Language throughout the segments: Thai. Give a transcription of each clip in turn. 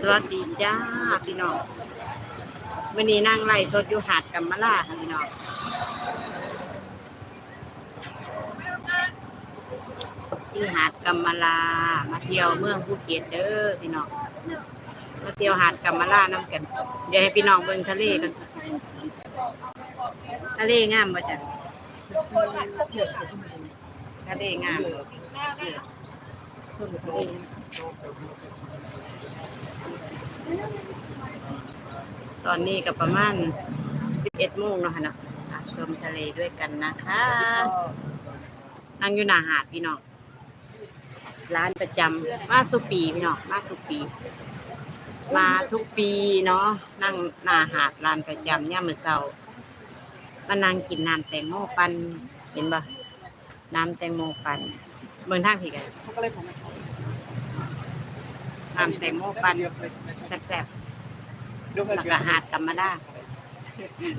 สวัสดีจ้าพี่น้องวันนี้นั่งไล่สดอยู่หาดกัมมะลาค่ะพี่น้องที่หาดกัมมะลา มาเที่ยวเมืองภูเก็ตเด้อพี่น้อง มาเที่ยวหาดกัมมะลาน้ำกัน เดี๋ยวให้พี่น้องเบิ่งทะเลกันทะเลงามป่จ๊ะทะเลงามชมทะเล ตอนนี้ก็ประมาณสิบเอ็ดโมงเนาะค่ะเนาะอะชมทะเลด้วยกันนะคะ นั่งอยู่หน้าหาดพี่น้อง ร้านประจำมาสุปีพี่น้องมาทุกปี มาทุกปีเนาะ นั่งหน้าหาดร้านประจำย่ามมือเช้ามานั่งกินน้ำแตงโมปันเห็นปะน้ำแตงโมปันเมืองทางที่กันช็อกโกแลตของมั ทำแตงโมปันแซ่บๆแล้วก็หาดธรรมดา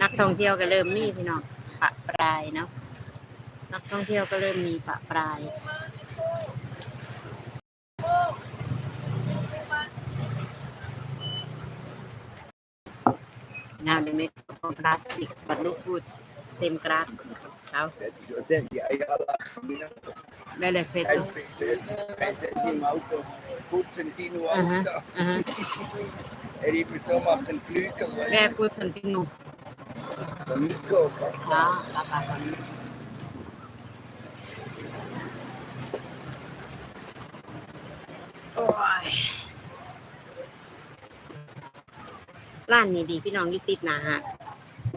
นักท่องเที่ยวก็เริ่มมีพี่น้องปะปลายเนาะนักท่องเที่ยวก็เริ่มมีปะปลายนาวเดเมทพลาสติกบรรลุพูดเซมกราฟเขาเด้เลยเฟส Aha, Auto. aha. Er eben so machen Flügel. Very good sentino. Von Nico. Ah, papa. โอ้ยร้านนี้ดีพี่น้องอยู่ติดหนาหาด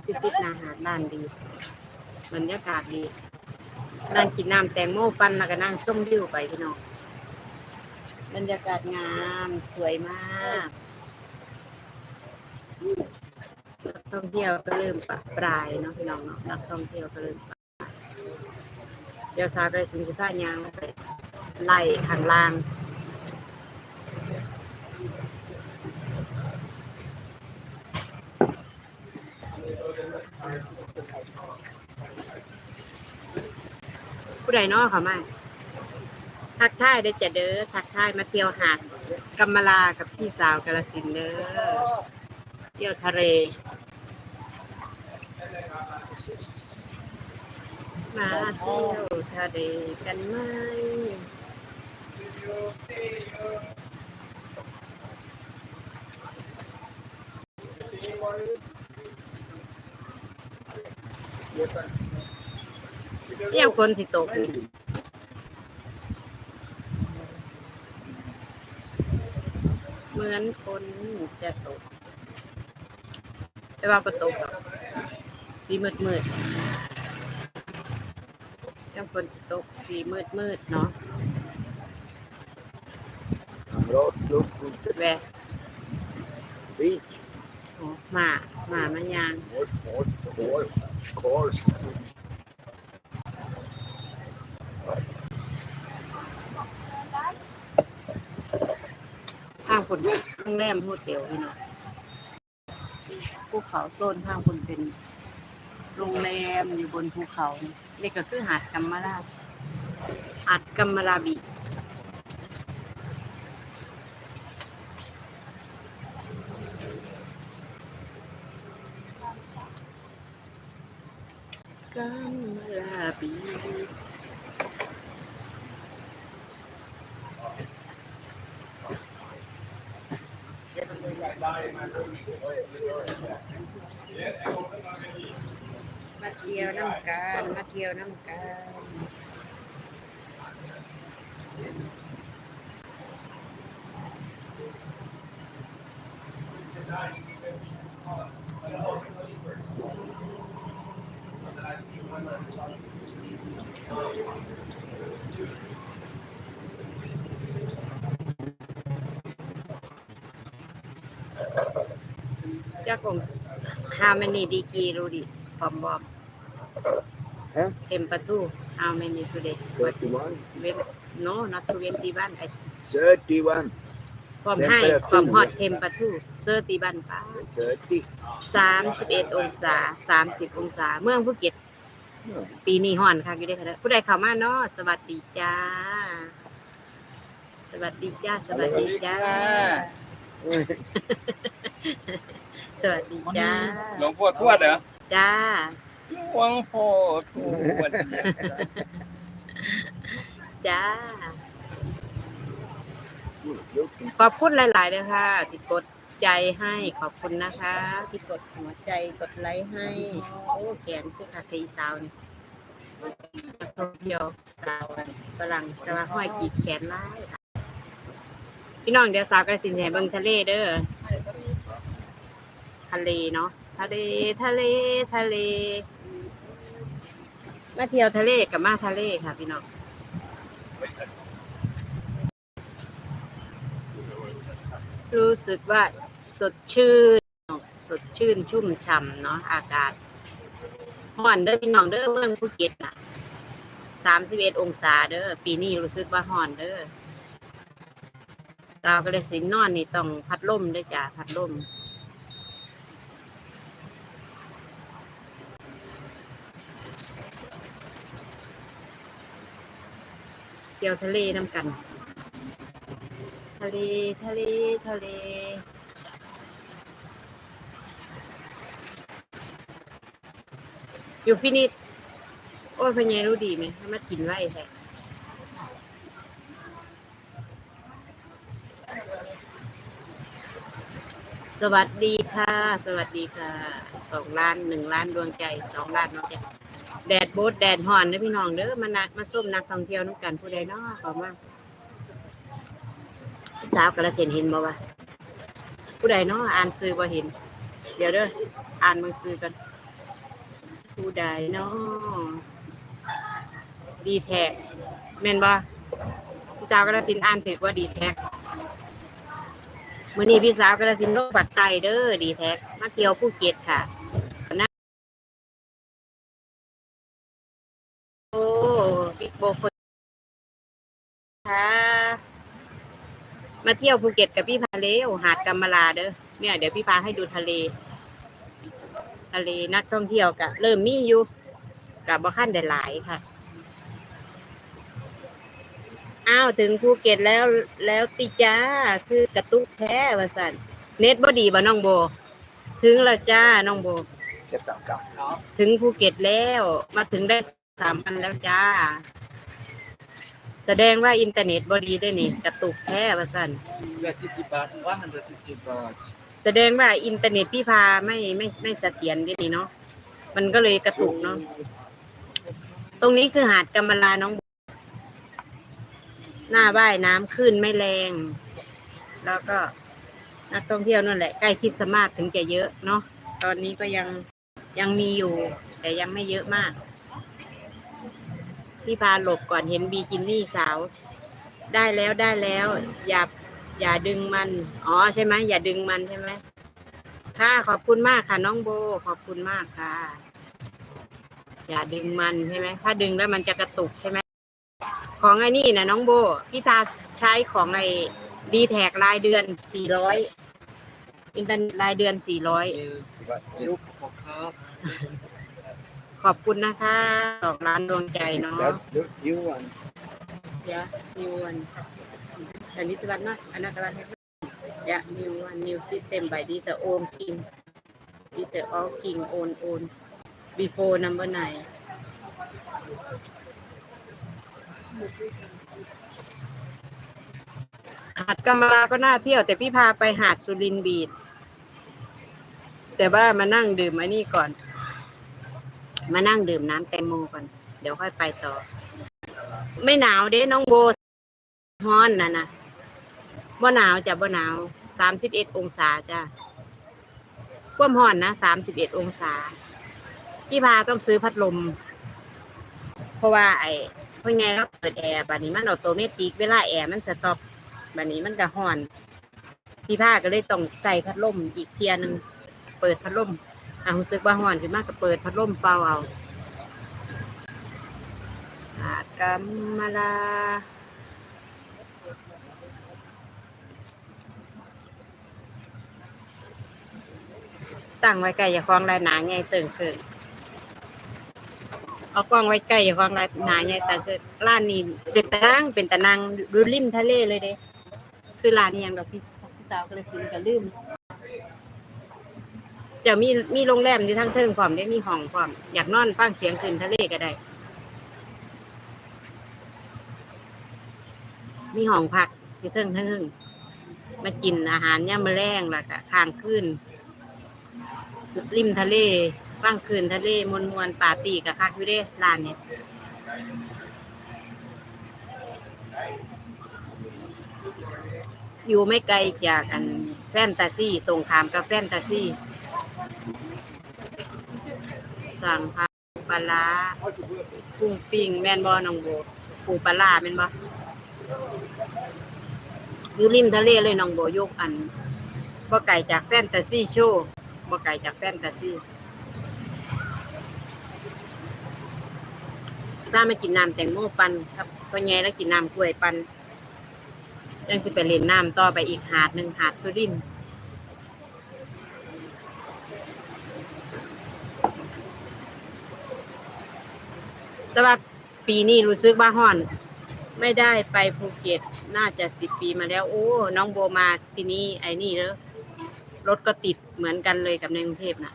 อยู่ติดหนาหาดร้านดีบรรยากาศดีนั่งกินน้ำแตงโมปั่นแล้วก็นั่งส้มวิวไปพี่น้อง บรรยากาศงามสวยมากนักท่องเที่ยวก็เริ่มปะปลายเนาะพี่น้องเนาะนักท่องเที่ยวก็เริ่มปะปรายเดี๋ยวซาไปสินสิผ้ายางไปไล่ข้างล่างผู้ใดเน้อเขามา ทักทายได้จะเด้อทักทายมาเที่ยวหาดกัมมลากับพี่สาวกาลสินเด้อเที่ยวทะเลมาเที่ยวทะเลกันไหมเที่ยวคนสิตกนี่เห มือนคนจะตก แต่ว่าก็ตกดอกสีมืดมืดๆเที่ยวคนสิตกสีมืดมืดๆเนาะ Am Rotslook und der แวะ Beach. โอ้หมาหมามันยาง Horse, horse, horse, horse. ข้าง คนโรงแรมโฮเทลพี่น้องภูเขาโซนข้างคนเป็นโรงแรมอยู่บนภูเขานี่ก็คือหาดกัมมาลาหาดกัมมาลาบีชกัมมาลาบีช มาเที่ยวน้ำกันมาเที่ยวน้ำกันได้าของ how many degree รู้ดิพร้อมบอม Huh? temperature how many today what 31. when no not 21 I 31. ความให้ Temperature ความฮอต temperature เซอร์ติบันป้า 30. สามสิบเอ็ดองศาสามสิบองศา เมืองภูเก็ต ปีนี้ฮ้อนค่ะอยู่ได้อค่ะเด้อผู้ใดเข้ามาเนาะสวัสดีจ้า สวัสดีจ้า สวัสดีจ้า สวัสดีจ้าหลวงพ่อทวดเหรอจ้าหลวงพ่อทวดจ้าขอบคุณหลายๆเลยค่ะที่กดใจให้ขอบคุณนะคะ ที่กดหัวใจกดไลค์ให้โอ้แขนคือขาตีสาวนี่นักท่องเที่ยวสาวฝรั่งแต่ว่าห้อยกีดแขนไล่ค่ะพี่น้องเดี๋ยวสาวกระสินแห่เบิ่งทะเลเด้อ ทะเลเนาะทะเลทะเลทะเลมาเที่ยวทะเลกับมาทะเลค่ะพี่น้องรู้สึกว่าสดชื่น สดชื่นชุ่มฉ่ำเนาะอากาศห่อนเด้อพี่น้องเด้อเมืองภูเก็ตน่ะสามสิบเอ็ดองศาเด้อปีนี้รู้สึกว่าห่อนเด้อเราก็เลยสินนอนนี่ต้องพัดลมด้วยจ้ะพัดลม ที่ยวทะเลน้ำกัน ทะเลทะเลทะเลอยู่ฟินิชโอ้ยพญารู้ดีไหมให้มากินไว้แท้สวัสดีค่ะ สวัสดีค่ะสองล้านหนึ่งล้านดวงใจสองล้านดวงใจ แดดโบดแดดห่อนนะพี่น้องเด้อมานักมาส้มนักท่องเที่ยวน้ำกันผู้ใดเนาะขอมาพี่สาวกระเซ็นเห็นบ่วะผู้ใดเนาะอ่านซื้อบ่เห็น เดี๋ยวเด้ออ่านมือซื้อกัน ผู้ใดเนาะดีแท็กแม่นบ่พี่สาวกระสินอ่านถือว่าดีแท็กมื้อนี้พี่สาวกระสินโลกปัดไตเด้อดีแท็กมาเที่ยวภูเก็ตค่ะ โอ้บิ๊กโบฟ ค่ะ มาเที่ยวภูเก็ตกับพี่พาเลวหาดกำมะลาเด้อเนี่ย เดี๋ยวพี่พาให้ดูทะเล ทะเลนักท่องเที่ยวกะเริ่มมีอยู่กับบ่ขั้นได้หลายค่ะอ้าวถึงภูเก็ตแล้วแล้วติจ้าคือกระตุกแท้ว่าสันเน็ตบ่ดีบ่น้องโบ ถึงแล้วจ้าน้องโบเก็บกับกับถึงภูเก็ตแล้ว มาถึงได้สามวันแล้วจ้า แสดงว่าอินเทอร์เน็ตบดีได้นี่กระตุกแท้ว่าสั่นเหลือ40บาท160บาทแสดงว่าอินเทอร์เน็ตพี่พาไม่ไม่ไม่เสถียรได้นี่เนาะมันก็เลยกระตุกเนาะตรงนี้คือหาดกำมะลาน้อง หน้าว่ายน้ำขึ้นไม่แรง แล้วก็นักท่องเที่ยวนั่นแหละใกล้คริดสต์มาสถึงจะเยอะเนาะตอนนี้ก็ยังยังมีอยู่ แต่ยังไม่เยอะมาก พี่พาหลบก่อนเห็นบีกินี่สาว ได้แล้วได้แล้ว อย่าอย่าดึงมัน อ๋อใช่ไหมอย่าดึงมันใช่ไหมค่ะขอบคุณมากค่ะน้องโบ ขอบคุณมากค่ะ อย่าดึงมันใช่ไหมถ้าดึงแล้วมันจะกระตุกใช่ไหมของไอ้นี่นะน้องโบพี่ตาใช้ของไอ้ดีแท็กรายเดือนสี่ร้อยอินเทอร์เน็ตรายเดือนสี่ร้อยลูก ของครับขอบคุณนะคะสองล้านดวงใจ Is เนาะ that the new one? Yeah, new one. And this one not another one. Yeah, new one, new system by this uh, own king. This uh, all king own own. Before number nine. หาดกำมะลาก็น่าเที่ยว แต่พี่พาไปหาดสุรินทร์บีดแต่ว่ามานั่งดื่มไอ้นี่ก่อน มานั่งดื่มน้ำแตงโมก่อน เดี๋ยวค่อยไปต่อ ไม่หนาวเด้น้องโบฮ้อนนะนะบ่หนาวจ้ะบ่หนาวสามสิบเอ็ดองศาจ้ะควมฮ้อนนะสามสิบเอ็ดองศา พี่พาต้องซื้อพัดลม เพราะว่าไอ้เพราะไงเราเปิดแอร์บัดนี้มันออโตเมติกเวลาแอร์มันสต็อปบัดนี้มันก็ฮ้อน พี่พาก็เลยต้องใส่พัดลมอีกเทียหนึง เปิดพัดลม อะรู้สึกว่าฮ้อนขึ้นมากก็เปิดพัดลมเป่าเอาหาดกำมะลาตั้งไว้ใกล้อย่าคลองลายหนาไงตึงขึ้นเอากล้องไว้ใกล้อย่าฟังไรหนาใหญ่แต่คือร้านนี้เป็นตะนังเป็นตะนังดูริมทะเลเลยเด้ซื้อร้านนี้ยังดอกพี่พี่สาวก็เลยกินก็ลืม จะมีมีโรงแรมอยู่ทั้งเทิงพร้อมได้มีห้องพร้อมอยากนอนฟังเสียงขึ้นทะเลก็ได้ มีห้องพักอยู่เทิงเทิงมากินอาหารย่ามมอแรงล้วก็ค้างคืนริมทะเลฟังคืนทะเลมวนมวนๆปาตีกับคักอยู่เด้ร้านเนี่ยอยู่ไม่ไกลจากอันแฟนตาซี ตรงขามกับแฟนตาซี สั่งพาปลาร้ากุ้งปิ้งแม่นบ่น้องโบปูปลาร้าแม่นบ่อยู่ริมทะเลเลยน้องโบยกอันบ่ไก่จากแฟนตาซีโชว์บ่ไก่จากแฟนตาซีถ้ามากินน้ำแตงโมปันครับพ่อใหญ่แล้วกินน้ำกล้วยปันยังสิไปเล่นน้ำต่อไปอีกหาดหนึ่งหาดสุรินทร์ แต่ว่าปีนี้รู้สึกว่าฮ้อน ไม่ได้ไปภูเก็ตน่าจะสิบปีมาแล้ว โอ้ น้องโบมาทีนี้ไอ้นี่เนอะรถก็ติดเหมือนกันเลยกับในกรุงเทพนะ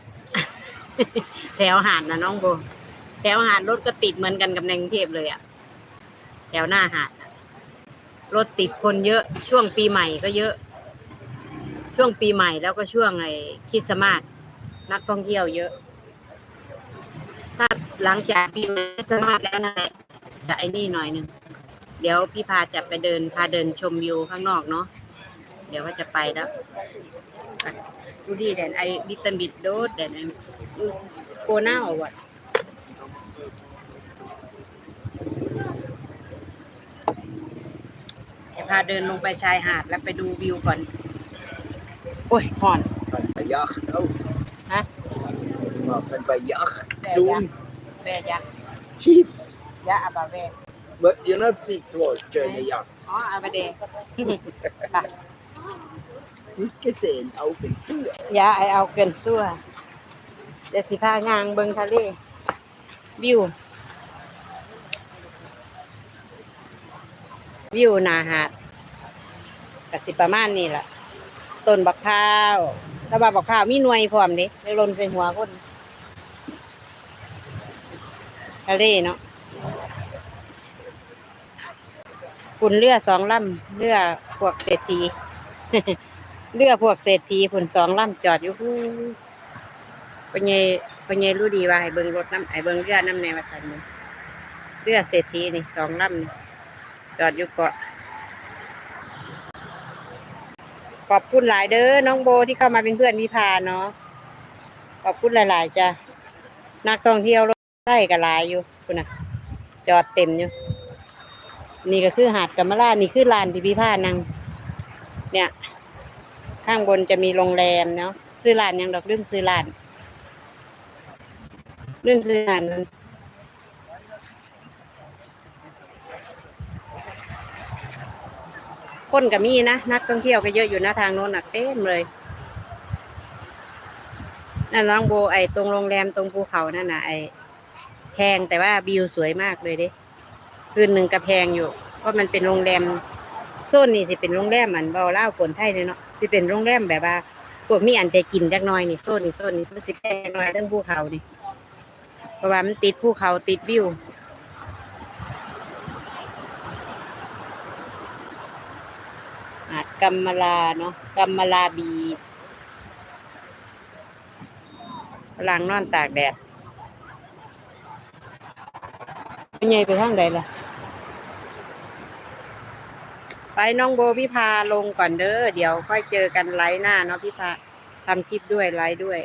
แถวหาดนะน้องโบ แถวหาดรถก็ติดเหมือนกันกับในกรุงเทพเลยอะแถวหน้าหาดรถติดคนเยอะช่วงปีใหม่ก็เยอะ ช่วงปีใหม่แล้วก็ช่วงไอ้คริสต์มาสนักท่องเที่ยวเยอะ ถ้า หลังจากปีใหม่คริสต์มาสแล้วนะจะไอ้นี่หน่อยหนึ่งเดี๋ยวพี่พาจะไปเดินพาเดินชมวิวข้างนอกเนาะเดี๋ยวก็จะไปแล้วอะดูดิแดนไอบิตันบิดโดดแดนไอโกน่าอวัดเดี๋ยวพาเดินลงไปชายหาดแล้วไปดูวิวก่อน โอ้ยห่อน Bij jacht ook. ฮะ Maar ben bij jacht Ja, zo'n แวยักษ์ chief. ยะอาบาเว Maar je net ziet zoals kunnen jacht. อ๋ออาบาเด Niet gezien, ook in zo'n. ยาไอเอาเกินซั่วเดี๋ยวสิพางางเบิงทะเลวิว วิวหนาหาดกสิประมาณนี้ล่ะ ต้นบักพร้าวแล้วบาบักพร้าวมีหน่วยพร้อมเด้แล้วลนเป็นหัวคน ทะเลเนาะคุณเรือสองลำเรือพวกเศรษฐีเรือพวกเศรษฐีผุนสองลำจอดอยู่ฮู้ปัญญปัญญรู้ดีว่าให้เบิงรถน้ำไอ้เบิงเรือน้ำในมาทันเลยเรือเศรษฐีนี่สองลำนี่จอดอยู่เกาะ ขอบคุณหลายเด้อน้องโบที่เข้ามาเป็นเพื่อนวิพาเนาะขอบคุณหลาย ๆจ้ะนักท่องเที่ยว รถไล่กับหลายอยู่คุณน่ะ จอดเต็มอยู่ นี่ก็คือหาดกัมมะลานี่คือลานที่พิพานังเนี่ย ข้างบนจะมีโรงแรมเนาะซื้อร้านยังดอกลืมซื้อร้านลืมซื้อร้านคนก็มีนะ นักท่องเที่ยวก็เยอะอยู่นะทางโน้นน่ะเต็มเลยนั่นน้องโบไอตรงโรงแรมตรงภูเขานั่นน่ะไอ แพงแต่ว่าวิวสวยมากเลยเด้คืนหนึ่งก็แพงอยู่ เพราะมันเป็นโรงแรมโซนนี่สิเป็นโรงแรมเหมือนเบาเล่าฝนไทยเลยเนาะสิเป็นโรงแรมแบบว่าพวกมีอันแต่กินจักน่อยนี่โซนนี่โซนนี่มันสิแพงหน่อยเรื่องภูเขานี่เพราะว่ามันติดภูเขาติดวิวกัมมลาเนาะกัมมลาบีพลังนอนตากแดด ไป็นไงไปทางใดล่ะ ไปน้องโบพี่พาลงก่อนเด้อ เดี๋ยวค่อยเจอกันไลฟ์หน้าเนาะพี่พาทำคลิปด้วยไลฟ์ด้วย